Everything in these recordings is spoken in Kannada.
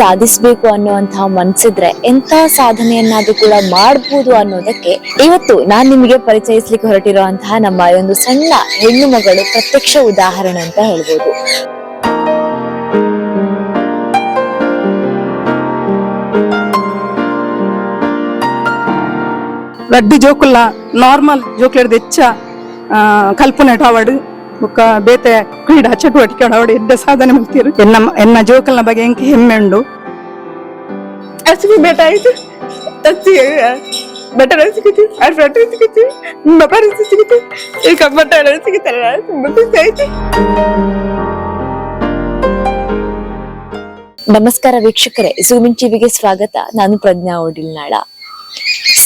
ಸಾಧಿಸ್ಬೇಕು ಅನ್ನುವಂತಹ ಮನ್ಸಿದ್ರೆ ಎಂತ ಸಾಧನೆಯನ್ನಾದ್ರೂ ಕೂಡ ಮಾಡಬಹುದು ಅನ್ನೋದಕ್ಕೆ ಇವತ್ತು ನಾನ್ ನಿಮಗೆ ಪರಿಚಯಿಸ್ಲಿಕ್ಕೆ ಹೊರಟಿರುವಂತಹ ನಮ್ಮ ಒಂದು ಸಣ್ಣ ಹೆಣ್ಣು ಮಗಳು ಪ್ರತ್ಯಕ್ಷ ಉದಾಹರಣೆ ಅಂತ ಹೇಳ್ಬೋದು. ರಡ್ಡಿ ಜೋಕುಲ್ಲ ನಾರ್ಮಲ್ ಜೋಕ್ಲೆಡ್ದು ಹೆಚ್ಚ ಕಲ್ಪನೆ ಟಾವಡ್ ಬೊಕ್ಕ ಬೇತೆ ಕ್ರೀಡಾ ಚಟುವಟಿಕೆ ಅವಳು ಎಡ್ಡೆ ಸಾಧನೆ ಮಾಡ್ತೀರು? ಎನ್ನ ಎನ್ನ ಜೋಕಲ್ನ ಬಗ್ಗೆ ಎಂಕೆ ಹೆಮ್ಮೆ ಉಂಡು ಅಷ್ಟು ಬೇಟ ಆಯ್ತು? ಅಚ್ಚಿ ಬಟರ್ ಸಿಗುತ್ತೆ ಅವ್ರ ಫ್ರೆಂಡ್ ಸಿಗುತ್ತೆ ಬಪರ್ ಸಿಗುತ್ತೆ. ಈಗ ಬಟರ್ ಸಿಗುತ್ತಲ್ಲ ತುಂಬ ಖುಷಿ ಆಯ್ತು. ನಮಸ್ಕಾರ ವೀಕ್ಷಕರೇ ಝೂಮಿನ್ ಟಿವಿಗೆ ಸ್ವಾಗತ. ನಾನು ಪ್ರಜ್ಞಾ ಓಡಿಲ್ನಾಳ.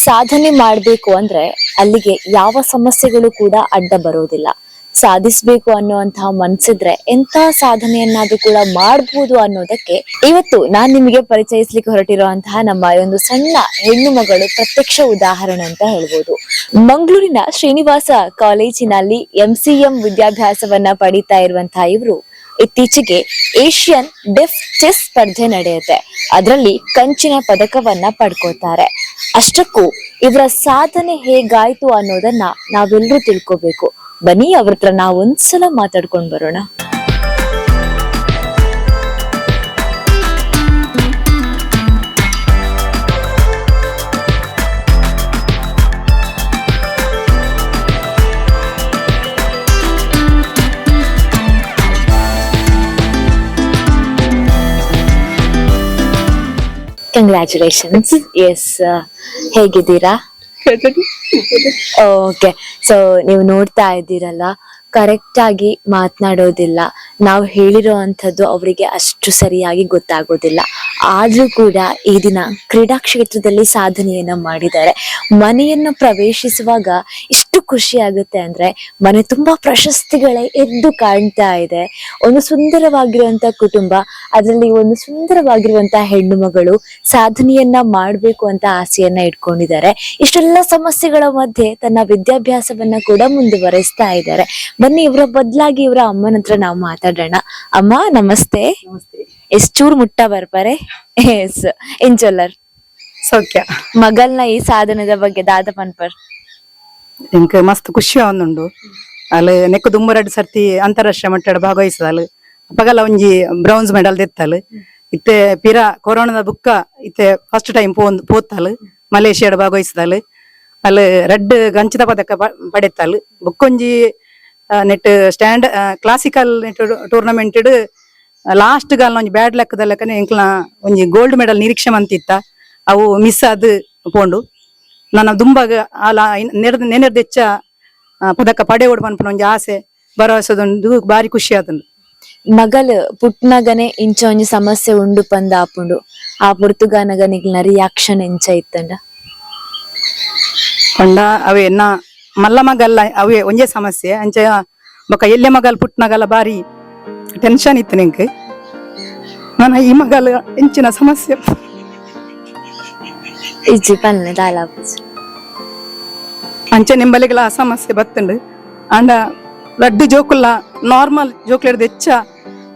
ಸಾಧನೆ ಮಾಡಬೇಕು ಅಂದ್ರೆ ಅಲ್ಲಿಗೆ ಯಾವ ಸಮಸ್ಯೆಗಳು ಕೂಡ ಅಡ್ಡ ಬರೋದಿಲ್ಲ. ಸಾಧಿಸ್ಬೇಕು ಅನ್ನುವಂತಹ ಮನ್ಸಿದ್ರೆ ಎಂತ ಸಾಧನೆಯನ್ನಾದ್ರೂ ಕೂಡ ಮಾಡಬಹುದು ಅನ್ನೋದಕ್ಕೆ ಇವತ್ತು ನಾನ್ ನಿಮಗೆ ಪರಿಚಯಿಸ್ಲಿಕ್ಕೆ ಹೊರಟಿರುವಂತಹ ನಮ್ಮ ಒಂದು ಸಣ್ಣ ಹೆಣ್ಣು ಮಗಳು ಪ್ರತ್ಯಕ್ಷ ಉದಾಹರಣೆ ಅಂತ ಹೇಳ್ಬೋದು. ಮಂಗಳೂರಿನ ಶ್ರೀನಿವಾಸ ಕಾಲೇಜಿನಲ್ಲಿ ಎಂ ಸಿ ಎಂ ವಿದ್ಯಾಭ್ಯಾಸವನ್ನ ಪಡಿತಾ ಇರುವಂತಹ ಇವರು ಇತ್ತೀಚೆಗೆ ಏಷ್ಯನ್ ಡೆಫ್ ಚೆಸ್ ಸ್ಪರ್ಧೆ ನಡೆಯುತ್ತೆ. ಅದರಲ್ಲಿ ಕಂಚಿನ ಪದಕವನ್ನ ಪಡ್ಕೋತಾರೆ. ಅಷ್ಟಕ್ಕೂ ಇವರ ಸಾಧನೆ ಹೇಗಾಯ್ತು ಅನ್ನೋದನ್ನ ನಾವೆಲ್ಲರೂ ತಿಳ್ಕೊಬೇಕು. ಬನ್ನಿ ಅವ್ರ ಹತ್ರ ನಾವು ಒಂದ್ಸಲ ಮಾತಾಡ್ಕೊಂಡ್ ಬರೋಣ. ಕಂಗ್ರ್ಯಾಚುಲೇಷನ್ಸ್ ಎಸ್ ಹೇಗಿದ್ದೀರಾ? ಓಕೆ ಸೊ ನೀವು ನೋಡ್ತಾ ಇದ್ದೀರಲ್ಲ ಕರೆಕ್ಟ್ ಆಗಿ ಮಾತನಾಡೋದಿಲ್ಲ. ನಾವು ಹೇಳಿರೋ ಅಂಥದ್ದು ಅವರಿಗೆ ಅಷ್ಟು ಸರಿಯಾಗಿ ಗೊತ್ತಾಗೋದಿಲ್ಲ. ಆದ್ರೂ ಕೂಡ ಈ ದಿನ ಕ್ರೀಡಾ ಕ್ಷೇತ್ರದಲ್ಲಿ ಸಾಧನೆಯನ್ನ ಮಾಡಿದ್ದಾರೆ. ಮನೆಯನ್ನ ಪ್ರವೇಶಿಸುವಾಗ ಎಷ್ಟು ಖುಷಿ ಆಗುತ್ತೆ ಅಂದ್ರೆ ಮನೆ ತುಂಬಾ ಪ್ರಶಸ್ತಿಗಳೇ ಎದ್ದು ಕಾಣ್ತಾ ಇದೆ. ಒಂದು ಸುಂದರವಾಗಿರುವಂತ ಕುಟುಂಬ, ಅದರಲ್ಲಿ ಒಂದು ಸುಂದರವಾಗಿರುವಂತಹ ಹೆಣ್ಣು ಮಗಳು ಸಾಧನೆಯನ್ನ ಮಾಡ್ಬೇಕು ಅಂತ ಆಸೆಯನ್ನ ಇಟ್ಕೊಂಡಿದ್ದಾರೆ. ಇಷ್ಟೆಲ್ಲ ಸಮಸ್ಯೆಗಳ ಮಧ್ಯೆ ತನ್ನ ವಿದ್ಯಾಭ್ಯಾಸವನ್ನ ಕೂಡ ಮುಂದುವರಿಸ್ತಾ ಇದ್ದಾರೆ. ಬನ್ನಿ, ಇವರ ಬದಲಾಗಿ ಇವರ ಅಮ್ಮನ ಹತ್ರ ನಾವು ಮಾತಾಡೋಣ. ಅಮ್ಮ ನಮಸ್ತೆ. ಎಷ್ಟೂರ್ ಮುಟ್ಟ ಬರ್ಬಾರೆ ಎಸ್ ಎಂಚೊಲ್ಲರ್ ಸೌಖ್ಯ. ಮಗಲ್ನ ಈ ಸಾಧನದ ಬಗ್ಗೆ ದಾದ ಪನ್ಪರ್. ಎಂಕ್ ಮಸ್ತ್ ಖುಷಿ ಆವೊಂದುಂಡು ಅಲ್ಲಿ ನೆಕ್ಕು ದುಂಬರಡ್ ಸರ್ತಿ ಅಂತಾರಾಷ್ಟ್ರೀಯ ಮಟ್ಟದ ಭಾಗವಹಿಸದಲ್. ಅಪಗಲ ಒಂಜಿ ಬ್ರೌನ್ಸ್ ಮೆಡಲ್ ದೆತ್ತಲ್. ಇತ್ತೆ ಪಿರ ಕೊರೋನಾದ ಬುಕ್ಕ ಇತ್ತೆ ಫಸ್ಟ್ ಟೈಮ್ ಪೋನ್ ಪೋತ್ತಲ್. ಮಲೇಷಿಯಾಡ್ ಭಾಗವಹಿಸದಲ್. ಅಲ್ಲಿ ರಡ್ಡ್ ಗಂಚದ ಪದಕ ಪಡೆತ್ತಲ್. ಬುಕ್ಕೊಂಜಿ net stand classical net tournament last ಗಾಲ್ ಒಂಜಿ ಬ್ಯಾಡ್ ಲೆಕ್ಕದಲ್ಲಕನೆ ಎಂಕ್ಲ ಒಂಜಿ ಗೋಲ್ಡ್ ಮೆಡಲ್ ನಿರೀಕ್ಷೆ ಮಂತಿತ್ತ. ಅವು ಮಿಸ್ ಆದ್ ಪೋಂಡು. ನನ್ನ ದುಂಬಾಗ ಆಲ ನೆರೆದ ನೆನೆರ್ದ ಹೆಚ್ಚ ಆ, ಪದಕ ಪಡೆಯೋಡು ಪನ್ಪನ ಒಂಜಿ ಆಸೆ ಭರವಸೆದೊಂದು ಬಾರಿ ಖುಷಿ ಆತುಂಡು. ಮಗಲ್ ಪುಟ್ನಗನೆ ಇಂಚ ಒಂಜಿ ಸಮಸ್ಯೆ ಉಂಡು ಪಂದ ಆಪುಂಡು ಆ ಪುರ್ತುಗಾನಗನಿಗ್ಲ ರಿಯಾಕ್ಷನ್ ಎಂಚ ಇತ್ತಂಡ. ಪಂಡ ಅವೇ ನಾ ಮಲ್ಲ ಮಗಲ್ಲ ಅವೇ ಒಂಜೇ ಸಮಸ್ಯೆ ಅಂಚ ಬೊಕ ಎಲ್ಲೆ ಮಗಲ್ ಪುಟ್ನಗಲ ಬಾರಿ ಟೆನ್ಷನ್ ಇತ್ತು ನಿಂಕ್ ನನ್ನ ಈ ಮಗಲ್ ಹೆಂಚಿನ ಸಮಸ್ಯೆ ಇಜ್ಜಿ ಪನ್ನೆ ದಾಲಾಪುಜಿ ಅಂಚೆ ನಿಂಬಲಿಗೆಲ್ಲ ಆ ಸಮಸ್ಯೆ ಬತ್ತುಂಡು ಅಂಡ ಲಡ್ಡು ಜೋಕುಲ್ಲ ನಾರ್ಮಲ್ ಜೋಕ್ಲೆಡ್ದು ಹೆಚ್ಚ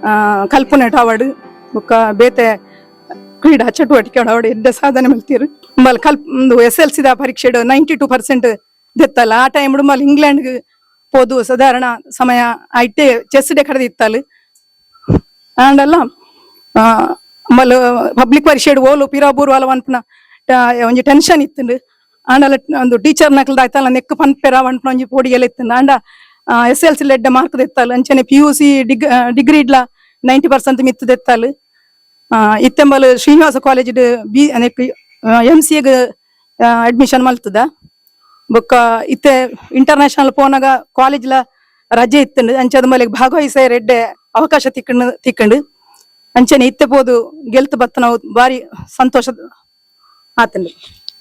ಆ, ಕಲ್ಪನೆ ಟಾವಡ್ ಬೊಕ್ಕ ಬೇತೆ ಕ್ರೀಡಾ ಚಟುವಟಿಕೆ ಆವಡ್ ಎಡ್ಡೆ ಸಾಧನೆ ಮಲ್ತೀರು ಮಲ್ ಕಲ್ಪ್ ಒಂದು ಎಸ್ ಎಲ್ ಸಿದ ಪರೀಕ್ಷೆ ನೈಂಟಿ ಟು ಪರ್ಸೆಂಟ್ ದೆತ್ತಲ್ಲ ಆ ಟೈಮ್ ಮಲ್ ಇಂಗ್ಲೆಂಡ್ ಪೋದು ಸಾಧಾರಣ ಸಮಯ ಐಟೆ ಚೆಸ್ ಡೆ ಕಡ್ದಿತ್ತಲ್ಲ ಆ, ಮಲ್ ಪಬ್ಲಿಕ್ ಪರೀಕ್ಷೆ ಓಲು ಪಿರಾಬೂರು ಅಲ್ಲ ಅನ್ಪನ ಒಂಜಿ ಟೆನ್ಷನ್ ಇತ್ತುಂಡು. ಆಂಡಲ ಒಂದು ಟೀಚರ್ ನಕಲ್ ಆಯ್ತಲ್ಲ ನೆಕ್ ಪನ್ಪೆರ ಅನ್ಪನ ಒಂಜಿ ಪೋಡಿಗೆಲ್ಲ ಇತ್ತುಂಡು. ಆಂಡ ಎಸ್ ಎಲ್ ಸಿ ಲೆಡ್ಡೆ ಮಾರ್ಕ್ ದೆತ್ತಲ್ಲ ಅಂಚನೆ ಪಿ ಯು ಸಿ ಡಿಗ್ ಡಿಗ್ರಿ ಇಡ್ಲ ನೈಂಟಿ ಪರ್ಸೆಂಟ್ ಮಿತ್ತು ದೆತ್ತಲ್ಲ ಇತ್ತೆಂಬಲ್ Srinivasa college B M C admission ಮಲ್ತದ. ಬೊಕ್ಕ ಇತ್ತೆ ಇಂಟರ್ನ್ಯಾಷನಲ್ ಪೋನಾಗ ಕಾಲೇಜ್ಲ ರಜೆ ಇತ್ತುಂಡು. ಅಂಚದ ಮೇಲೆ ಭಾಗವಹಿಸ ರೆಡ್ಡೆ ಅವಕಾಶ ತಿಕ್ಕಂಡು ತಿಕ್ಕಂಡು. ಅಂಚನೆ ಇತ್ತೆ ಪೋದು ಗೆಲ್ತು ಬತ್ತ ನಾವು ಬಾರಿ ಸಂತೋಷ ಆತಂಡು.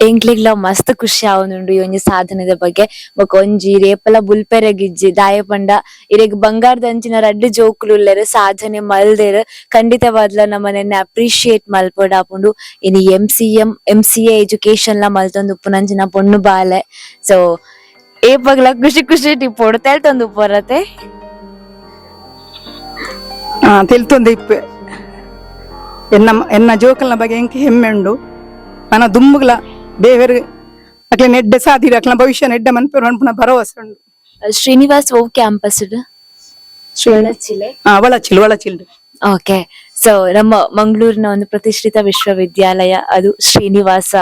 ಎಂಕ್ಲಿಗ್ಲ ಮಸ್ತ್ ಖುಷಿ ಆವೊಂದುಂಡು ಈ ಒಂಜಿ ಸಾಧನೆದ ಬಗ್ಗೆ. ಬೊಕ ಒಂಜಿ ರೇಪಲ ಬುಲ್ಪೆರಗಿಜ್ಜಿ ದಾಯ ಪಂಡ ಇರೆಗ್ ಬಂಗಾರದ ಅಂಚಿನ ರಡ್ಡು ಜೋಕುಲುಲ್ಲೆರ್ ಸಾಧನೆ ಮಲ್ದೆರ್ ಖಂಡಿತವಾದ್ಲ ನಮ್ಮನೆನ್ನ ಅಪ್ರಿಶಿಯೇಟ್ ಮಲ್ಪೊಡ ಆಪುಂಡು. ಇನಿ M C M M C A education ಲ ಮಲ್ತೊಂದು ಉಪ್ಪುನಂಚಿನ ಪೊಣ್ಣು ಬಾಲೆ. ಸೊ ಏಪಗ್ಲ ಖುಷಿ ಖುಷಿ ಟಿಪ್ ಹೊಡ್ತೇಳ್ತೊಂದು ಪೊರತೆ ತಿಳ್ತೊಂದು ಇಪ್ಪೆ. ಎನ್ನ ಎನ್ನ ಜೋಕಲ್ನ ಬಗ್ಗೆ ಎಂಕ್ ಹೆಮ್ಮೆ ಉಂಡು. ನನ್ನ ದುಂಬುಗ್ಲ ದೇವರು ಅಕ್ಲೆ ನೆಡ್ಡೆ ಸಾದಿರಿ ಅಕ್ಲ ಭವಿಷ್ಯ ನೆಡ್ಡೆ ಮನ್ಪೇರು ಅನ್ಪುನ ಭರವಸೆ ಉಂಡು. ಶ್ರೀನಿವಾಸ್ ಓ ಕ್ಯಾಂಪಸ್ ಚಿಲೆ ಆ ಒಳಚಿಲ್ ಒಳಚಿಲ್ ಓಕೆ. ಸೊ ನಮ್ಮ ಮಂಗಳೂರಿನ ಒಂದು ಪ್ರತಿಷ್ಠಿತ ವಿಶ್ವವಿದ್ಯಾಲಯ ಅದು ಶ್ರೀನಿವಾಸ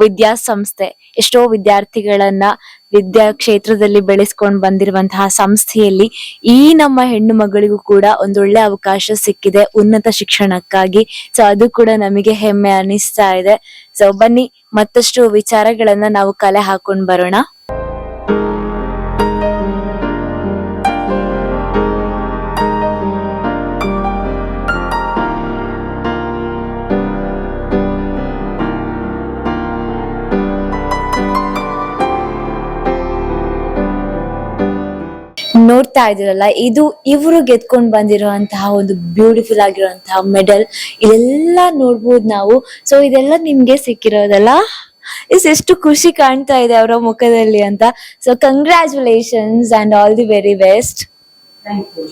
ವಿದ್ಯಾಸಂಸ್ಥೆ. ಎಷ್ಟೋ ವಿದ್ಯಾರ್ಥಿಗಳನ್ನ ವಿದ್ಯಾ ಕ್ಷೇತ್ರದಲ್ಲಿ ಬೆಳೆಸ್ಕೊಂಡು ಬಂದಿರುವಂತಹ ಸಂಸ್ಥೆಯಲ್ಲಿ ಈ ನಮ್ಮ ಹೆಣ್ಣು ಮಗಳಿಗೂ ಕೂಡ ಒಂದೊಳ್ಳೆ ಅವಕಾಶ ಸಿಕ್ಕಿದೆ ಉನ್ನತ ಶಿಕ್ಷಣಕ್ಕಾಗಿ. ಸೊ ಅದು ಕೂಡ ನಮಗೆ ಹೆಮ್ಮೆ ಅನಿಸ್ತಾ ಇದೆ. ಸೊ ಬನ್ನಿ, ಮತ್ತಷ್ಟು ವಿಚಾರಗಳನ್ನ ನಾವು ಕಲೆ ಹಾಕೊಂಡ್ ಬರೋಣ. ನೋಡ್ತಾ ಇದ್ದೀರಲ್ಲ ಇದು ಇವರು ಗೆದ್ಕೊಂಡು ಬಂದಿರುವಂತಹ ಒಂದು ಬ್ಯೂಟಿಫುಲ್ ಆಗಿರುವಂತಹ ಮೆಡಲ್ ಇದೆಲ್ಲ ನೋಡ್ಬೋದು ನಾವು. ಸೊ ಇದೆಲ್ಲ ನಿಮ್ಗೆ ಸಿಕ್ಕಿರೋದಲ್ಲ ಇಸ್ ಎಷ್ಟು ಖುಷಿ ಕಾಣ್ತಾ ಇದೆ ಅವರ ಮುಖದಲ್ಲಿ ಅಂತ. So congratulations and all the very best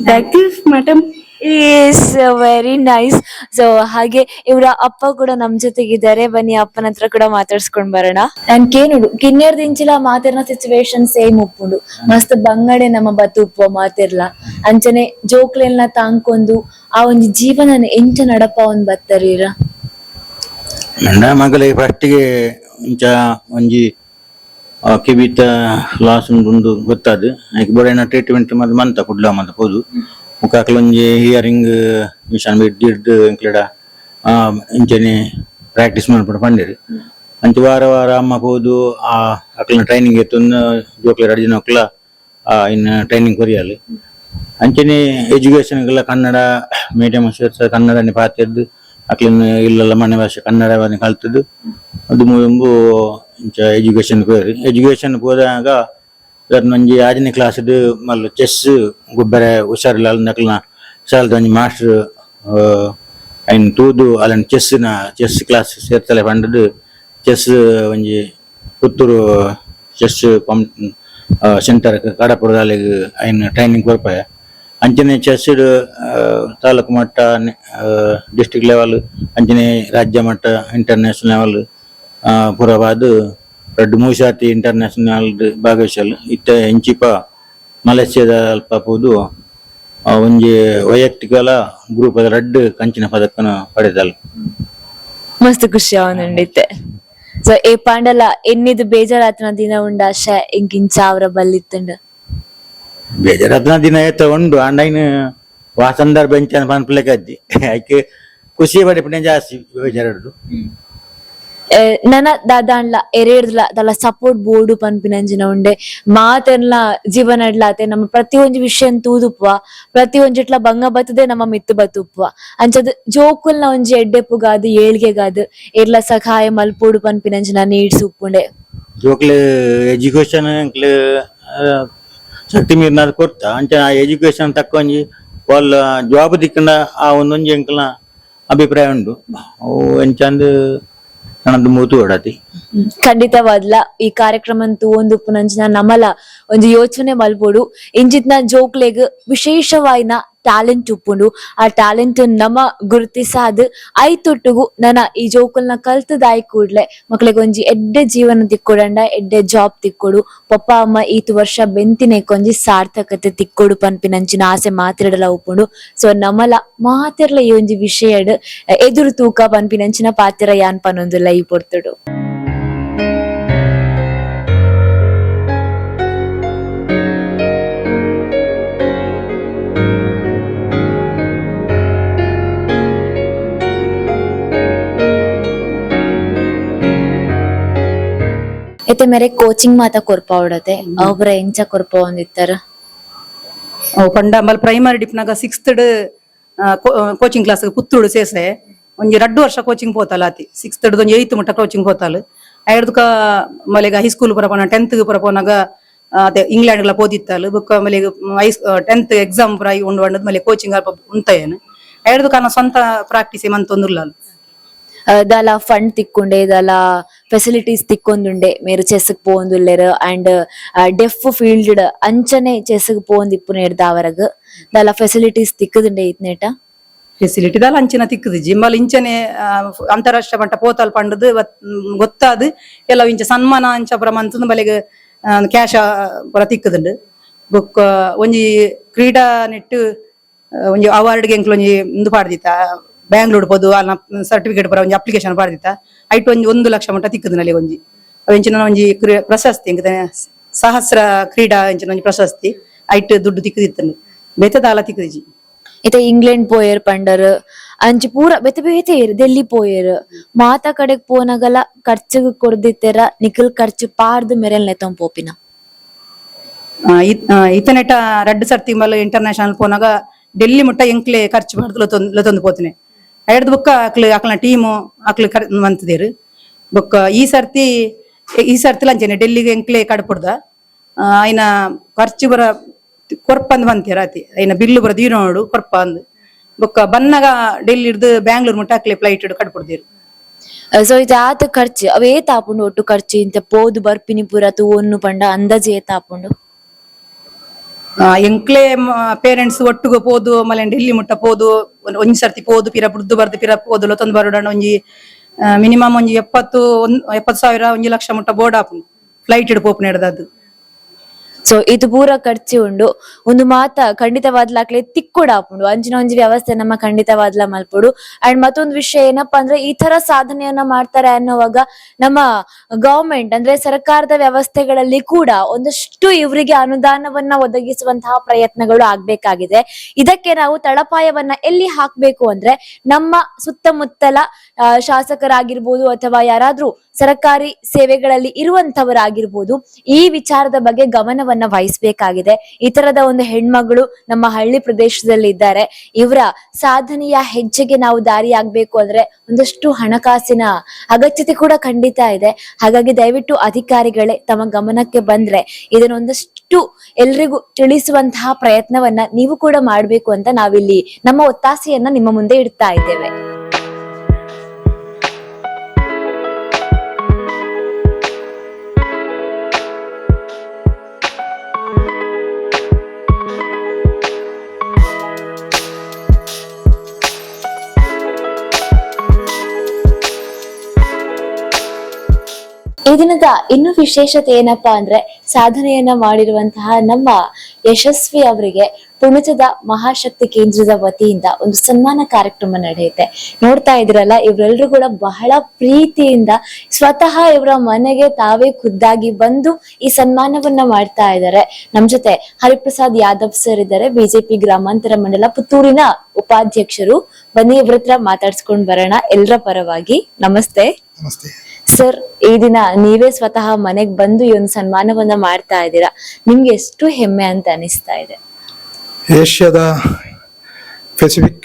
thank you madam is very nice so ಹಾಗೆ ಇವರ ಅಪ್ಪ ಕೂಡ ನಮ್ ಜೊತೆಗಿದ್ದಾರೆ. ಬನ್ನಿ ಅಪ್ಪನ ಹತ್ರ ಕೂಡ ಮಾತಾಡ್ಸ್ಕೊಂಡ್ ಬರೋಣ. ನಾನ್ ಕೇನುಡು ಕಿನ್ನೆರ್ ದಿಂಚಿಲ ಮಾತಿರ್ನ ಸಿಚುವೇಶನ್ ಸೇಮ್ ಉಪ್ಪುಂಡು. ಮಸ್ತ್ ಬಂಗಡೆ ನಮ್ಮ ಬತ್ತು ಉಪ್ಪುವ ಮಾತಿರ್ಲ. ಅಂಚನೆ ಜೋಕ್ಲೆಲ್ನ ತಾಂಕೊಂಡು ಆ ಒಂದು ಜೀವನ ಎಂಚ ನಡಪ ಒಂದ್ ಬತ್ತರೀರ? ನನ್ನ ಮಗಳಿಗೆ ಫಸ್ಟಿಗೆ ಇಂಚ ಒಂಜಿ ಆ, ಕಿವಿತ ಲಾಸ್ ಉಂಡು ಗೊತ್ತಾದು. ಬೋಡೈನ ಟ್ರೀಟ್ಮೆಂಟ್ ಮದ್ ಮಂತ ಕುಡ್ಲ ಮಂತ ಪೋದು. ಮುಖಾಕ್ಲ ಒಂಜಿ ಹಿಯರಿಂಗ್ ಮಿಷನ್ ಬಿಡ್ ಹಿಡ್ದು ಇಂಕ್ಲೆಡ ಆ ಇಂಚನೆ ಪ್ರಾಕ್ಟೀಸ್ ಮಾಡ್ಬಿಟ್ಟು ಪಂಡಿರಿ ಅಂಚ ವಾರ ವಾರ ಅಮ್ಮ ಪೋದು ಆ ಅಕ್ಲನ ಟ್ರೈನಿಂಗ್ ಎತ್ತೊಂದು ಜೋಕ್ಲೆ ರಡಿನ ಅಕ್ಲ ಇನ್ನು ಟ್ರೈನಿಂಗ್ ಕೊರಿಯಲ್ಲ ಅಂಚನೆ ಎಜುಕೇಶನ್ಗೆಲ್ಲ ಕನ್ನಡ ಮೀಡಿಯಂ ಸೇರ್ಸ ಕನ್ನಡನೇ ಪಾತಿದ್ದು ಅಕ್ಲಿನ ಇಲ್ಲೆಲ್ಲ ಮನೆ ಭಾಷೆ ಕನ್ನಡವನ್ನೇ ಕಲ್ತದ್ದು ಅದು ಮುಂಬು ಇಂಚ ಎಜುಕೇಶನ್ ಕೋರಿ ಎಜುಕೇಶನ್ ಹೋದಾಗ ಒಂಜಿ ಆರನೇ ಕ್ಲಾಸ್ದು ಮಲ್ಲ ಚೆಸ್ ಗೊಬ್ಬರ ಹುಷಾರಿಲ್ಲ ನಕ್ಲನ ಶಾಲದ ಒಂಜಿ ಮಾಸ್ಟರ್ ಐನ್ ತೂದು ಅಲ್ಲನ್ ಚೆಸ್ನ ಚೆಸ್ ಕ್ಲಾಸ್ ಸೇರ್ತಲೆ ಪಂಡದು ಚೆಸ್ ಒಂಜಿ ಪುತ್ತೂರು ಚೆಸ್ ಕಾಂಪ್ ಸೆಂಟರ್ ಕಡಪುರದಲ್ಲಿ ಐನ್ ಟ್ರೈನಿಂಗ್ ಕೊರ್ಪಾಯ ಅಂಚನೆ ಚೆಸ್ ತಾಲೂಕು ಮಟ್ಟ ಡಿಸ್ಟ್ರಿಕ್ಟ್ ಲೆವೆಲ್ ಅಂಚನೆ ರಾಜ್ಯ ಮಟ್ಟ ಇಂಟರ್ನ್ಯಾಷನಲ್ ಲೆವೆಲ್ ಪುರವಾದ ರಡ್ಡು ಮೂಸಾತಿ ಇಂಟರ್ನ್ಯಾಷನಲ್ ಭಾಗವಹಿಸಲು. ಇತ್ತ ಹೆಂಚಿಪ ಮಲೇಷ್ಯಾದ ಅಲ್ಪ ಪೋದು ಆ, ಒಂಜಿ ವೈಯಕ್ತಿಕಲ ಗ್ರೂಪದ ರಡ್ಡು ಕಂಚಿನ ಪದಕನ ಪಡೆದಲ್ ಮಸ್ತ್ ಖುಷಿ ಅವನುಂಡಿತ್ತೆ ಸೊ ಏ ಪಾಂಡಲ ಎನ್ನಿದು ಬೇಜಾರಾತನ ದಿನ ಉಂಡ ಆಶ? ಎಂಕಿಂಚ ಅವರ ಬಲ್ಲಿತ್ತಂಡ? ಬೇಜಾರಾತನ ದಿನ ಏತ ಉಂಡು. ಅಂಡೈನ್ ವಾಸಂದರ್ ಬೆಂಚನ್ ಪನ್ಪಲೆಕ್ ಅಜ್ಜಿ ಆಯ್ಕೆ ಖುಷಿ ಪಡಿಪಣೆ ಜಾಸ್ತಿ ಬೇಜಾರಡು ಏ, ನನ ದಾದಾಂಡ್ಲ ಎರೇಡ್ಲ ದಲ ಸಪೋರ್ಟ್ ಬೋರ್ಡು ಪನ್ಪಿನಂಜಿನ ಉಂಡೆ ಮಾತೆರ್ಲ ಜೀವನ ಇಡ್ಲಾತೆ ನಮ್ಮ ಪ್ರತಿ ಒಂಜಿ ವಿಷಯ ತೂದುಪ್ವ ಪ್ರತಿ ಒಂಜಿಟ್ಲ ಬಂಗ ಬತ್ತದೆ ನಮ್ಮ ಮಿತ್ತು ಬತ್ತುಪ್ವ ಅಂಚದ್ ಜೋಕುಲ್ನ ಒಂಜಿ ಎಡ್ಡೆಪ್ಪುಗಾದು ಏಳ್ಗೆಗಾದು ಎರ್ಲ ಸಹಾಯ ಮಲ್ಪೋಡು ಪನ್ಪಿನಂಜಿನ ನೀಡ್ಸ್ ಉಪ್ಪುಂಡೆ ಜೋಕ್ಲೆ ಎಜುಕೇಶನ್ ಎಂಕ್ಲೆ ಶಕ್ತಿ ಮೀರಿನಾದ್ ಕೊಡ್ತ ಅಂಚ ಆ ಎಜುಕೇಶನ್ ತಕ್ಕ ಒಂಜಿ వాళ్ళ ಜಾಬ್ ದಿಕ್ಕಂಡ ಆ ಒಂದೊಂಜಿ ಎಂಕ್ಲ ಅಭಿಪ್ರಾಯ ಉಂಡು ಅವು ನನ್ನದು ಮೂತು ಹೊಡತಿ ಖಂಡಿತವಾದ್ಲ ಈ ಕಾರ್ಯಕ್ರಮ ಒಂದು ಪುನಂಚಿನ ನಮಲ, ಒಂದು ಯೋಚನೆ ಮಲ್ಪೊಡು. ಇಂಜಿತ್ನ ಜೋಕ್ಲೆಗ್ ವಿಶೇಷವಾಯಿನ ಟ್ಯಾಲೆಂಟ್ ಉಪ್ಪುಂಡು. ಆ ಟ್ಯಾಲೆಂಟ್ ನಮ ಗುರುತಿಸಾದ್ ಐತೊಟ್ಟುಗು ನನ ಈ ಜೋಕುಲ್ನ ಕಲ್ತದಾಯಿ ಕೂಡ್ಲೆ ಮಕ್ಳಿಗೆ ಒಂಜಿ ಎಡ್ಡೆ ಜೀವನ ತಿಕ್ಕೊಡಂಡ, ಎಡ್ಡೆ ಜಾಬ್ ತಿಕ್ಕೊಡು. ಪಪ್ಪ, ಅಮ್ಮ ಈತು ವರ್ಷ ಬೆಂತಿನೆ ಕೊಂಜಿ ಸಾರ್ಥಕತೆ ತಿಕ್ಕೊಡು ಪನ್ಪಿನಂಚಿನ ಆಸೆ ಮಾತಿರಡಲ ಉಪ್ಪುಂಡು. ಸೊ ನಮಲ ಮಾತಿರ್ಲ ಈ ಒಂಜಿ ವಿಷಯಡ್ ಎದುರು ತೂಕ ಪನ್ಪಿನಂಚಿನ ಪಾತಿರ ಯಾನ್ ಪನೊಂದುಲ್ಲ ಈ ಪೊರ್ತುಡು. ಜೊತೆ ಮೇರೆ ಕೋಚಿಂಗ್ ಮಾತ ಕೊರ್ಪ ಉಡತೆ ಅವ್ರ ಎಂಚ ಕೊರ್ಪ ಒಂದಿತ್ತರ. ಪಂಡ ಮಲ್ ಪ್ರೈಮರಿ ಡಿಪ್ನಾಗ ಸಿಕ್ಸ್ತ್ ಕೋಚಿಂಗ್ ಕ್ಲಾಸ್ ಪುತ್ತೂಡು ಸೇಸೆ ಒಂಜಿ ಎರಡು ವರ್ಷ ಕೋಚಿಂಗ್ ಪೋತಾಲ ಅತಿ ಸಿಕ್ಸ್ತ್ ಒಂಜಿ ಏತ್ ಮುಟ್ಟ ಕೋಚಿಂಗ್ ಪೋತಾಲು. ಐಡ್ದುಕ ಮಲೆಗ ಹೈಸ್ಕೂಲ್ ಪುರಪೋನ ಟೆಂತ್ ಪುರಪೋನಾಗ ಅದೇ ಇಂಗ್ಲೆಂಡ್ ಲ ಪೋದಿತ್ತಾಲು. ಬುಕ್ ಮಲೆಗ ಐಸ್ ಟೆಂತ್ ಎಕ್ಸಾಮ್ ಪುರ ಉಂಡು ಬಂಡದ್ ಮಲೆ ಕೋಚಿಂಗ್ ಅಲ್ಪ ಉಂತಾಯೇನು. ಐಡ್ದುಕ ಸ್ವಂತ ಪ್ರಾಕ್ಟೀಸ್ ಮಂತೊಂದುರ್ಲಾಲು. ಅದಲ್ಲ ಫಂಡ್ ತಿಕ್ಕೊಂಡೆ ಇದಲ್ಲ ఫెసిలిటీస్ తిక్కొందుండే మీరు చెస్కు పోందుల్లేరు అండ్ డెఫ్ ఫీల్డ్ అంచనే చెస్కు పోంది ఇప్పుడు దావరగు దాలా ఫెసిలిటీస్ తిక్కుదుండే ఇట్నేట ಫೆಸಿಲಿಟಿ ದಾಲ ಅಂಚಿನ ತಿಕ್ಕದು ಜಿಮ್ಮಲ್ ಇಂಚನೆ ಆ, ಅಂತಾರಾಷ್ಟ್ರೀಯ ಮಟ್ಟ ಪೋತಲ್ ಪಂಡದು ಗೊತ್ತಾದು ಕೆಲವು ಇಂಚ ಸನ್ಮಾನ ಅಂಚ ಪುರ ಮಂತಂದು ಬಲೆಗ್ ಕ್ಯಾಶ ಪುರ ತಿಕ್ಕದುಂಡು ಬೊಕ್ಕ ಒಂಜಿ ಕ್ರೀಡಾ ನೆಟ್ಟು ಆ, ಒಂಜಿ ಅವಾರ್ಡ್ಗೆ ಎಂಕ್ಲು ಒಂಜಿ ಇಂದು ಪಾಡ್ದಿತ್ತ ಬ್ಯಾಂಗ್ಳೂರ್ ಪೋದು ಅಲ್ಲ ಸರ್ಟಿಫಿಕೇಟ್ ಪುರ ಒಂಜಿ ಅಪ್ಲಿಕೇಶನ್ ಪಾಡ್ದಿತ್ತ ಐಟ್ ಒಂಜಿ ಒಂದು ಲಕ್ಷ ಮಟ್ಟ ತಿಕ್ಕದು ನಲಿ ಒಂಜಿ. ಅವೆಂಚಿನ ಒಂಜಿ ಪ್ರಶಸ್ತಿ ಸಹಸ್ರ ಕ್ರೀಡಾ ಎಂಚಿನ ಒಂಜಿ ಪ್ರಶಸ್ತಿ. ಐಟ್ ದುಡ್ಡು ತಿಕ್ಕದಿತ್ತನು ಬೆತ್ತದಾಲ ತಿಕ್ಕದಿಜಿ ಇತ ಇಂಗ್ಲೆಂಡ್ ಪೋಯರ್ ಪಂಡರ್ ಅಂಚಿ ಪೂರ ಬೆತೆ ಬೇತೆ ಡೆಲ್ಲಿ ಪೋಯರ್. ಮಾತ ಕಡೆಗ್ ಪೋನಗಲ ಖರ್ಚು ಕೊರ್ದಿತ್ತೆರ ನಿಖಿಲ್ ಖರ್ಚು ಪಾರ್ದು ಮೆರೆಲ್ ನೆತ್ತಂ ಪೋಪಿನ. ಇತನೆಟ ರಡ್ಡ್ ಸರ್ತಿ ಮಲ್ಲ ಇಂಟರ್ನ್ಯಾಷನಲ್ ಪೋನಾಗ ಡೆಲ್ಲಿ ಮುಟ್ಟ ಎಂಕ್ಲೆ ಖರ್ಚು ಮಾಡ್ದು ಲತೊಂದು ಲತೊಂದು ಪೋತಿನಿ. ಐಡ್ದು ಬುಕ್ಕ ಅಕ್ಲು ಅಕ್ಲ ಟೀಮು ಅಕ್ಲು ಕರ್, ಮಂತದೇರು. ಬೊಕ್ಕ ಈ ಸರ್ತಿ ಈ ಸರ್ತಿ ಲಂಚನೆ, ಡೆಲ್ಲಿಗೆ ಎಂಕ್ಲೆ ಕಡ್ಪುಡ್ದ ಆಯ್ನ ಖರ್ಚು ಬರ ಕೊರ್ಪಂದ್ ಬಂತೀರ ಆತಿ ಆಯ್ನ ಬಿಲ್ಲು ಬರ ದೀನೋಡು ಕೊರ್ಪ ಅಂದ್ ಬೊಕ್ಕ ಬನ್ನಗ ಡೆಲ್ಲಿ ಹಿಡ್ದು ಬ್ಯಾಂಗ್ಳೂರ್ ಮುಟ್ಟ ಅಕ್ಲೆ ಫ್ಲೈಟ್ ಹಿಡ್ದು ಕಡ್ಪುಡ್ದಿರು ಸೊ ಇದು ಆತ ಖರ್ಚು. ಅವೇ ತಾಪುಂಡು ಒಟ್ಟು ಖರ್ಚು? ಇಂತ ಪೋದು ಬರ್ಪಿನಿ ಪುರ, ತೂ ಒನ್ನು ಪಂಡ ಅಂದಾಜು ತಾಪುಂಡು ಎಂಕ್ಲೆ ಪೇರೆಂಟ್ಸ್ ಒಟ್ಟುಗು ಪೋದು ಮಲೆ ಡೆಲ್ಲಿ ಮುಟ್ಟ ಪೋದು ಒಂಜಿ ಸರ್ತಿ ಪೋದು, ಪಿರ ಬುಡ್ದು ಬರ್ದು, ಪಿರ ಪೋದು ಲೊತ್ತೊಂದು ಬರೋಡಣ ಒಂಜಿ ಮಿನಿಮಮ್ ಒಂಜಿ ಎಪ್ಪತ್ತು, ಒಂದ್, ಎಪ್ಪತ್ತು ಸಾವಿರ, ಒಂಜಿ ಲಕ್ಷ ಮುಟ್ಟ ಬೋರ್ಡ್ ಆಪುಂಡು ಫ್ಲೈಟ್ ಇಡ್ ಪೋಪು ನಡೆದದ್ದು. ಸೊ ಇದು ಪೂರ ಖರ್ಚು ಉಂಡು. ಒಂದು ಮಾತ ಖಂಡಿತವಾದ್ಲಾಕ್ಲೆ ತಿಕ್ಕುಡ ಆಪುಂಡು. ಅಂಚಿನ ಒಂಜಿ ವ್ಯವಸ್ಥೆ ನಮ್ಮ ಖಂಡಿತವಾದ್ಲ ಮಲ್ಪುಡು. ಅಂಡ್ ಮತ್ತೊಂದು ವಿಷಯ ಏನಪ್ಪಾ ಅಂದ್ರೆ, ಈ ತರ ಸಾಧನೆಯನ್ನ ಮಾಡ್ತಾರೆ ಅನ್ನುವಾಗ ನಮ್ಮ ಗವರ್ಮೆಂಟ್ ಅಂದ್ರೆ ಸರ್ಕಾರದ ವ್ಯವಸ್ಥೆಗಳಲ್ಲಿ ಕೂಡ ಒಂದಷ್ಟು ಇವರಿಗೆ ಅನುದಾನವನ್ನ ಒದಗಿಸುವಂತಹ ಪ್ರಯತ್ನಗಳು ಆಗ್ಬೇಕಾಗಿದೆ. ಇದಕ್ಕೆ ನಾವು ತಳಪಾಯವನ್ನ ಎಲ್ಲಿ ಹಾಕ್ಬೇಕು ಅಂದ್ರೆ, ನಮ್ಮ ಸುತ್ತಮುತ್ತಲ ಶಾಸಕರಾಗಿರ್ಬೋದು ಅಥವಾ ಯಾರಾದ್ರೂ ಸರ್ಕಾರಿ ಸೇವೆಗಳಲ್ಲಿ ಇರುವಂತವರಾಗಿರ್ಬೋದು ಈ ವಿಚಾರದ ಬಗ್ಗೆ ಗಮನವನ್ನ ವಹಿಸ್ಬೇಕಾಗಿದೆ. ಈ ತರದ ಒಂದು ಹೆಣ್ಮಗಳು ನಮ್ಮ ಹಳ್ಳಿ ಪ್ರದೇಶದಲ್ಲಿ ಇದ್ದಾರೆ ಇವರ ಸಾಧನೆಯ ಹೆಜ್ಜೆಗೆ ನಾವು ದಾರಿ ಆಗ್ಬೇಕು ಅಂದ್ರೆ ಒಂದಷ್ಟು ಹಣಕಾಸಿನ ಅಗತ್ಯತೆ ಕೂಡ ಖಂಡಿತ ಇದೆ. ಹಾಗಾಗಿ ದಯವಿಟ್ಟು ಅಧಿಕಾರಿಗಳೇ ತಮ್ಮ ಗಮನಕ್ಕೆ ಬಂದ್ರೆ ಇದನ್ನೊಂದಷ್ಟು ಎಲ್ರಿಗೂ ತಿಳಿಸುವಂತಹ ಪ್ರಯತ್ನವನ್ನ ನೀವು ಕೂಡ ಮಾಡ್ಬೇಕು ಅಂತ ನಾವಿಲ್ಲಿ ನಮ್ಮ ಒತ್ತಾಸೆಯನ್ನ ನಿಮ್ಮ ಮುಂದೆ ಇಡ್ತಾ ಇದ್ದೇವೆ. ಈ ದಿನದ ಇನ್ನು ವಿಶೇಷತೆ ಏನಪ್ಪಾ ಅಂದ್ರೆ ಸಾಧನೆಯನ್ನ ಮಾಡಿರುವಂತಹ ನಮ್ಮ ಯಶಸ್ವಿ ಅವರಿಗೆ ಪುಣಚದ ಮಹಾಶಕ್ತಿ ಕೇಂದ್ರದ ವತಿಯಿಂದ ಒಂದು ಸನ್ಮಾನ ಕಾರ್ಯಕ್ರಮ ನಡೆಯುತ್ತೆ. ನೋಡ್ತಾ ಇದ್ರಲ್ಲ ಇವರೆಲ್ಲರೂ ಕೂಡ ಬಹಳ ಪ್ರೀತಿಯಿಂದ ಸ್ವತಃ ಇವರ ಮನೆಗೆ ತಾವೇ ಖುದ್ದಾಗಿ ಬಂದು ಈ ಸನ್ಮಾನವನ್ನ ಮಾಡ್ತಾ ಇದ್ದಾರೆ. ನಮ್ ಜೊತೆ ಹರಿಪ್ರಸಾದ್ ಯಾದವ್ ಸರ್ ಇದ್ದಾರೆ, ಬಿಜೆಪಿ ಗ್ರಾಮಾಂತರ ಮಂಡಲ ಪುತ್ತೂರಿನ ಉಪಾಧ್ಯಕ್ಷರು. ಬನ್ನಿ, ಇವ್ರ ಹತ್ರ ಮಾತಾಡ್ಸ್ಕೊಂಡ್ ಬರೋಣ. ಎಲ್ಲರ ಪರವಾಗಿ ನಮಸ್ತೆ. ನಮಸ್ತೆ. ಸರ್, ಈ ದಿನ ನೀವೇ ಸ್ವತಃ ಮನೆಗೆ ಬಂದು ಈ ಒಂದು ಸನ್ಮಾನವನ್ನ ಮಾಡ್ತಾ ಇದ್ದೀರಾ? ನಿಮ್ಗೆ ಎಷ್ಟು ಹೆಮ್ಮೆ ಅಂತ ಅನಿಸ್ತಾ ಇದೆ. ಏಷ್ಯಾದ ಪೆಸಿಫಿಕ್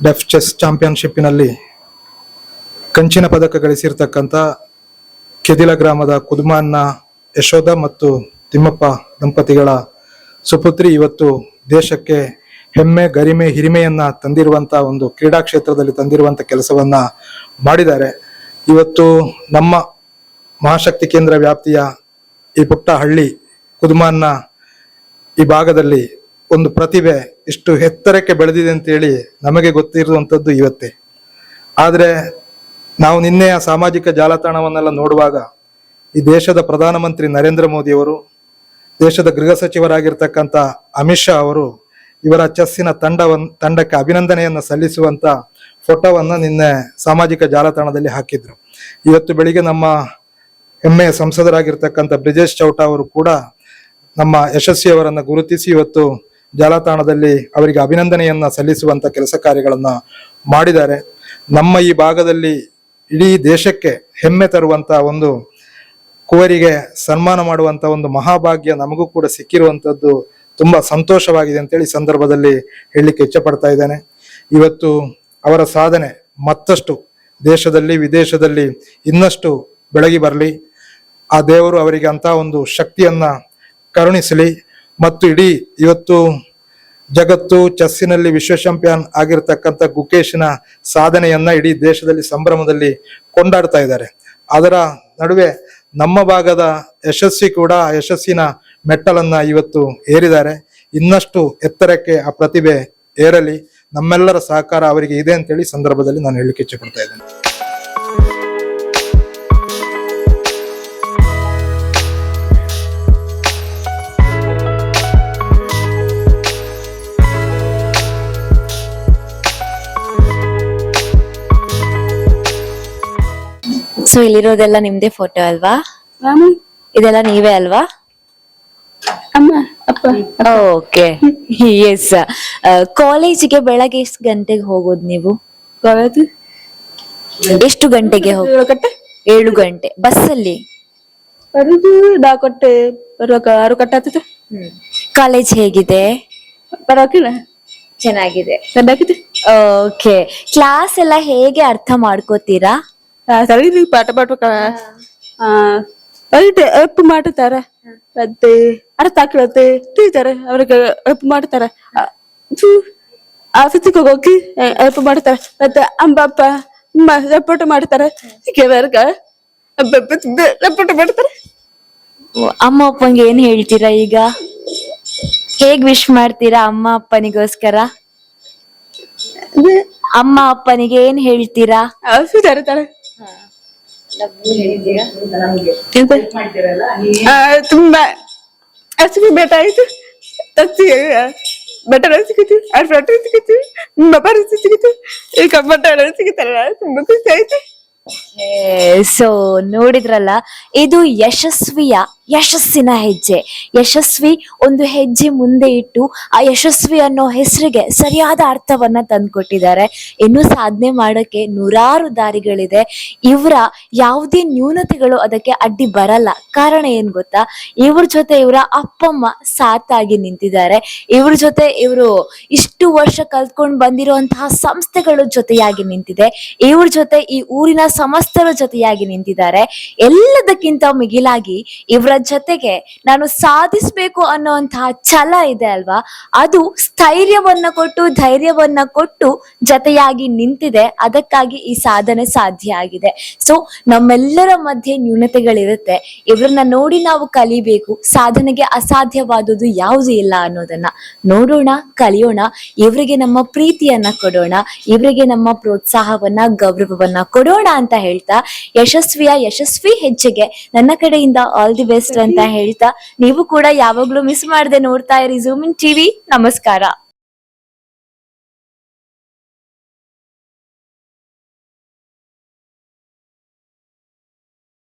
ಡೆಫ್ ಚೆಸ್ ಚಾಂಪಿಯನ್ಶಿಪ್ಪಿನಲ್ಲಿ ಕಂಚಿನ ಪದಕ ಗಳಿಸಿರ್ತಕ್ಕಂಥ ಕೆದಿಲ ಗ್ರಾಮದ ಕುದುಮಾನ್ನ ಯಶೋಧ ಮತ್ತು ತಿಮ್ಮಪ್ಪ ದಂಪತಿಗಳ ಸುಪುತ್ರಿ ಇವತ್ತು ದೇಶಕ್ಕೆ ಹೆಮ್ಮೆ, ಗರಿಮೆ, ಹಿರಿಮೆಯನ್ನ ತಂದಿರುವಂತ ಒಂದು ಕ್ರೀಡಾ ಕ್ಷೇತ್ರದಲ್ಲಿ ತಂದಿರುವಂತ ಕೆಲಸವನ್ನ ಮಾಡಿದ್ದಾರೆ. ಇವತ್ತು ನಮ್ಮ ಮಹಾಶಕ್ತಿ ಕೇಂದ್ರ ವ್ಯಾಪ್ತಿಯ ಈ ಪುಟ್ಟ ಹಳ್ಳಿ ಕುದುಮಾನ್ನ ಈ ಭಾಗದಲ್ಲಿ ಒಂದು ಪ್ರತಿಭೆ ಇಷ್ಟು ಎತ್ತರಕ್ಕೆ ಬೆಳೆದಿದೆ ಅಂತೇಳಿ ನಮಗೆ ಗೊತ್ತಿರುವಂಥದ್ದು ಇವತ್ತೇ. ಆದರೆ ನಾವು ನಿನ್ನೆಯ ಸಾಮಾಜಿಕ ಜಾಲತಾಣವನ್ನೆಲ್ಲ ನೋಡುವಾಗ ಈ ದೇಶದ ಪ್ರಧಾನಮಂತ್ರಿ ನರೇಂದ್ರ ಮೋದಿಯವರು, ದೇಶದ ಗೃಹ ಸಚಿವರಾಗಿರ್ತಕ್ಕಂಥ ಅಮಿತ್ ಶಾ ಅವರು ಇವರ ಚೆಸ್ಸಿನ ತಂಡವನ್, ತಂಡಕ್ಕೆ ಅಭಿನಂದನೆಯನ್ನು ಸಲ್ಲಿಸುವಂತ ಫೋಟೋವನ್ನ ನಿನ್ನೆ ಸಾಮಾಜಿಕ ಜಾಲತಾಣದಲ್ಲಿ ಹಾಕಿದ್ರು. ಇವತ್ತು ಬೆಳಿಗ್ಗೆ ನಮ್ಮ ಹೆಮ್ಮೆಯ ಸಂಸದರಾಗಿರ್ತಕ್ಕಂಥ ಬ್ರಿಜೇಶ್ ಚೌಟಾ ಅವರು ಕೂಡ ನಮ್ಮ ಯಶಸ್ವಿ ಅವರನ್ನ ಗುರುತಿಸಿ ಇವತ್ತು ಜಾಲತಾಣದಲ್ಲಿ ಅವರಿಗೆ ಅಭಿನಂದನೆಯನ್ನು ಸಲ್ಲಿಸುವಂತ ಕೆಲಸ ಕಾರ್ಯಗಳನ್ನು ಮಾಡಿದ್ದಾರೆ. ನಮ್ಮ ಈ ಭಾಗದಲ್ಲಿ ಇಡೀ ದೇಶಕ್ಕೆ ಹೆಮ್ಮೆ ತರುವಂತ ಒಂದು ಕುವರಿಗೆ ಸನ್ಮಾನ ಮಾಡುವಂತ ಒಂದು ಮಹಾಭಾಗ್ಯ ನಮಗೂ ಕೂಡ ಸಿಕ್ಕಿರುವಂತದ್ದು ತುಂಬಾ ಸಂತೋಷವಾಗಿದೆ ಅಂತೇಳಿ ಸಂದರ್ಭದಲ್ಲಿ ಹೇಳಲಿಕ್ಕೆ ಇಚ್ಛಪಡ್ತಾ ಇದ್ದೇನೆ. ಇವತ್ತು ಅವರ ಸಾಧನೆ ಮತ್ತಷ್ಟು ದೇಶದಲ್ಲಿ, ವಿದೇಶದಲ್ಲಿ ಇನ್ನಷ್ಟು ಬೆಳಗಿ ಬರಲಿ. ಆ ದೇವರು ಅವರಿಗೆ ಅಂತ ಒಂದು ಶಕ್ತಿಯನ್ನ ಕರುಣಿಸಲಿ. ಮತ್ತು ಇಡೀ ಇವತ್ತು ಜಗತ್ತು ಚೆಸ್ಸಿನಲ್ಲಿ ವಿಶ್ವ ಚಾಂಪಿಯನ್ ಆಗಿರ್ತಕ್ಕಂಥ ಗುಕೇಶಿನ ಸಾಧನೆಯನ್ನ ಇಡೀ ದೇಶದಲ್ಲಿ ಸಂಭ್ರಮದಲ್ಲಿ ಕೊಂಡಾಡ್ತಾ ಇದ್ದಾರೆ. ಅದರ ನಡುವೆ ನಮ್ಮ ಭಾಗದ ಯಶಸ್ವಿ ಕೂಡ ಯಶಸ್ಸಿನ ಮೆಟ್ಟಲನ್ನ ಇವತ್ತು ಏರಿದ್ದಾರೆ. ಇನ್ನಷ್ಟು ಎತ್ತರಕ್ಕೆ ಆ ಪ್ರತಿಭೆ ಏರಲಿ. ನಮ್ಮೆಲ್ಲರ ಸಹಕಾರ ಅವರಿಗೆ ಇದೆ ಅಂತೇಳಿ ಹೇಳಿ ಸಂದರ್ಭದಲ್ಲಿ ನಾನು ಹೇಳಲಿಕ್ಕೆ ಇಚ್ಛೆ ಪಡ್ತಾ ಇದ್ದೇನೆ. ಸೊ ಇಲ್ಲಿರೋದೆಲ್ಲ ನಿಮ್ದೇ ಫೋಟೋ ಅಲ್ವಾ? ಇದೆಲ್ಲ ನೀವೇ ಅಲ್ವಾ? ಅಮ್ಮ. ಓಕೆ ಎಸ್ ಕಾಲೇಜಿಗೆ ಬೆಳಗ್ಗೆ ಎಷ್ಟು ಗಂಟೆಗೆ ಹೋಗೋದು ನೀವು? ಕಾಲೇಜ್ ಎಷ್ಟು ಗಂಟೆಗೆ ಹೋಗಿ ಏಳು ಗಂಟೆ? ಬಸ್ಸಲ್ಲಿ? ಬರುದು ನಾಲ್ಕು ಗಂಟೆ ಬರುವಾಗ ಆರು ಗಂಟೆ ಆಗ್ತದೆ. ಕಾಲೇಜ್ ಹೇಗಿದೆ? ಬರೋಕಿಲ್ಲ ಚೆನ್ನಾಗಿದೆ. ಚೆನ್ನಾಗಿದೆ. ಓಕೆ ಕ್ಲಾಸ್ ಎಲ್ಲ ಹೇಗೆ ಅರ್ಥ ಮಾಡ್ಕೋತೀರಾ? ಸರಿ ಪಾಠ ಬರೀ ಹೆಲ್ಪ್ ಮಾಡುತ್ತಾರೆ ಮತ್ತೆ ಅರ್ಥ ಆಗ್ಲತ್ತೆ. ತಿಳಿತಾರೆ ಅವ್ರಿಗೆ ಹೆಲ್ಪ್ ಮಾಡ್ತಾರೆ. ಆಫೀಸಿಗೆ ಹೋಗಿ ಹೆಲ್ಪ್ ಮಾಡ್ತಾರೆ. ಮತ್ತೆ ಅಮ್ಮ ಅಪ್ಪ ಅಮ್ಮ ಸಪೋರ್ಟ್ ಮಾಡ್ತಾರೆ. ವರ್ಗ ಸಪೋರ್ಟ್ ಮಾಡ್ತಾರೆ. ಅಮ್ಮ ಅಪ್ಪಂಗೆ ಏನ್ ಹೇಳ್ತೀರಾ ಈಗ? ಹೇಗ್ ವಿಶ್ ಮಾಡ್ತೀರಾ ಅಮ್ಮ ಅಪ್ಪನಿಗೋಸ್ಕರ? ಅಮ್ಮ ಅಪ್ಪನಿಗೆ ಏನ್ ಹೇಳ್ತೀರಾ? ಆ, ತುಂಬಾ ಅಷ್ಟು ಬೇಟ ಆಯ್ತು? ತತ್ತಿ ಬಟರ್ ಸಿಗುತ್ತೆ ಆ ಫ್ರಟ್ ಸಿಕ್ಕಿತು ಬಬರ್ ಸಿಗುತ್ತೆ, ಈಗ ಬಟರ್ ಸಿಗುತ್ತಲ್ಲ ತುಂಬಾ ಖುಷಿ ಆಯ್ತು. ಸೊ ನೋಡಿದ್ರಲ್ಲ, ಇದು ಯಶಸ್ವಿಯ ಯಶಸ್ಸಿನ ಹೆಜ್ಜೆ. ಯಶಸ್ವಿ ಒಂದು ಹೆಜ್ಜೆ ಮುಂದೆ ಇಟ್ಟು ಆ ಯಶಸ್ವಿ ಅನ್ನೋ ಹೆಸರಿಗೆ ಸರಿಯಾದ ಅರ್ಥವನ್ನ ತಂದುಕೊಟ್ಟಿದ್ದಾರೆ. ಇನ್ನು ಸಾಧನೆ ಮಾಡೋಕೆ ನೂರಾರು ದಾರಿಗಳಿದೆ. ಇವರ ಯಾವುದೇ ನ್ಯೂನತೆಗಳು ಅದಕ್ಕೆ ಅಡ್ಡಿ ಬರಲ್ಲ. ಕಾರಣ ಏನ್ ಗೊತ್ತಾ? ಇವ್ರ ಜೊತೆ ಇವರ ಅಪ್ಪಮ್ಮ ಸಾತಾಗಿ ನಿಂತಿದ್ದಾರೆ. ಇವ್ರ ಜೊತೆ ಇವರು ಇಷ್ಟು ವರ್ಷ ಕಲ್ತ್ಕೊಂಡು ಬಂದಿರುವಂತಹ ಸಂಸ್ಥೆಗಳ ಜೊತೆಯಾಗಿ ನಿಂತಿದೆ. ಇವ್ರ ಜೊತೆ ಈ ಊರಿನ ಸಮಸ್ತರ ಜೊತೆಯಾಗಿ ನಿಂತಿದ್ದಾರೆ. ಎಲ್ಲದಕ್ಕಿಂತ ಮಿಗಿಲಾಗಿ ಇವರ ಜೊತೆಗೆ ನಾನು ಸಾಧಿಸ್ಬೇಕು ಅನ್ನುವಂತಹ ಛಲ ಇದೆ ಅಲ್ವಾ? ಅದು ಸ್ಥೈರ್ಯವನ್ನ ಕೊಟ್ಟು, ಧೈರ್ಯವನ್ನ ಕೊಟ್ಟು ಜತೆಯಾಗಿ ನಿಂತಿದೆ. ಅದಕ್ಕಾಗಿ ಈ ಸಾಧನೆ ಸಾಧ್ಯ ಆಗಿದೆ. ಸೊ ನಮ್ಮೆಲ್ಲರ ಮಧ್ಯೆ ನ್ಯೂನತೆಗಳಿರುತ್ತೆ. ಇವ್ರನ್ನ ನೋಡಿ ನಾವು ಕಲಿಬೇಕು. ಸಾಧನೆಗೆ ಅಸಾಧ್ಯವಾದುದು ಯಾವುದು ಇಲ್ಲ ಅನ್ನೋದನ್ನ ನೋಡೋಣ, ಕಲಿಯೋಣ. ಇವರಿಗೆ ನಮ್ಮ ಪ್ರೀತಿಯನ್ನ ಕೊಡೋಣ. ಇವರಿಗೆ ನಮ್ಮ ಪ್ರೋತ್ಸಾಹವನ್ನ, ಗೌರವವನ್ನ ಕೊಡೋಣ ಅಂತ ಹೇಳ್ತಾ ಯಶಸ್ವಿಯ ಯಶಸ್ವಿ ಹೆಜ್ಜೆಗೆ ನನ್ನ ಕಡೆಯಿಂದ ಆಲ್ ದಿ ಬೆಸ್ಟ್ ಅಂತ ಹೇಳ್ತಾ ನೀವು ಕೂಡ ಯಾವಾಗ್ಲೂ ಮಿಸ್ ಮಾಡದೆ ನೋಡ್ತಾ ಇರಿ ಜೂಮಿನ್ ಟಿವಿ ನಮಸ್ಕಾರ.